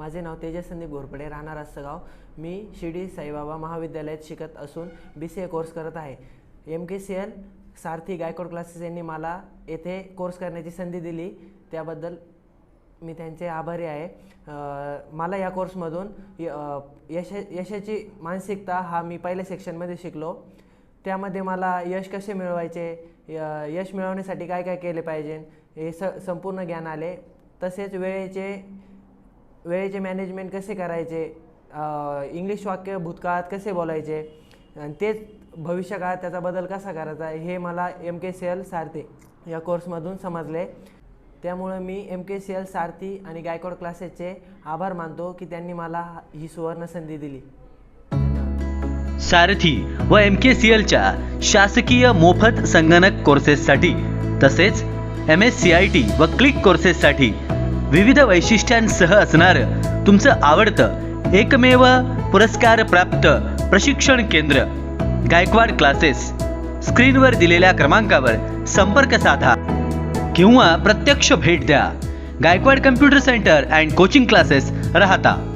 माझे नाव तेजस संदीप घोरपडे राहणार असगाव मी शिर्डी साईबाबा महाविद्यालयात शिकत असून बी सी ए कोर्स करत आहे. M K C L Sarathi Gaikwad classes यांनी मला येथे कोर्स करण्याची संधी दिली. त्याबद्दल मी त्यांचे आभारी आहे. मला या कोर्समधून य- यश यशाची मानसिकता हा मी पहिल्या सेक्शनमध्ये शिकलो. त्यामध्ये मला यश कसे मिळवायचे? य- यश मिळवण्यासाठी काय काय केले पाहिजे? हे स संपूर्ण ज्ञान आले. तसेच वेळेचे वेळेचे मॅनेजमेंट कसे करायचे? इंग्लिश वाक्य भूतकाळात कसे बोलायचे? आणि तेच भविष्यकाळात त्याचा बदल कसा करायचा हे मला M K C L Sarathi या कोर्समधून समजले. त्यामुळं मी M K C L Sarathi आणि गायकवाड क्लासेसचे आभार मानतो की त्यांनी मला ही सुवर्ण संधी दिली. सारथी व एम के सी एलच्या शासकीय मोफत संगणक कोर्सेससाठी तसेच M S C I T व क्लिक कोर्सेससाठी विविध वैशिष्ट्यांसह असणारं. तुमचं आवडतं एकमेव पुरस्कार प्राप्त प्रशिक्षण केंद्र. गायकवाड क्लासेस. स्क्रीनवर दिलेल्या क्रमांकावर संपर्क साधा. किंवा प्रत्यक्ष भेट द्या. Gaikwad computer centre and coaching classes Rahata.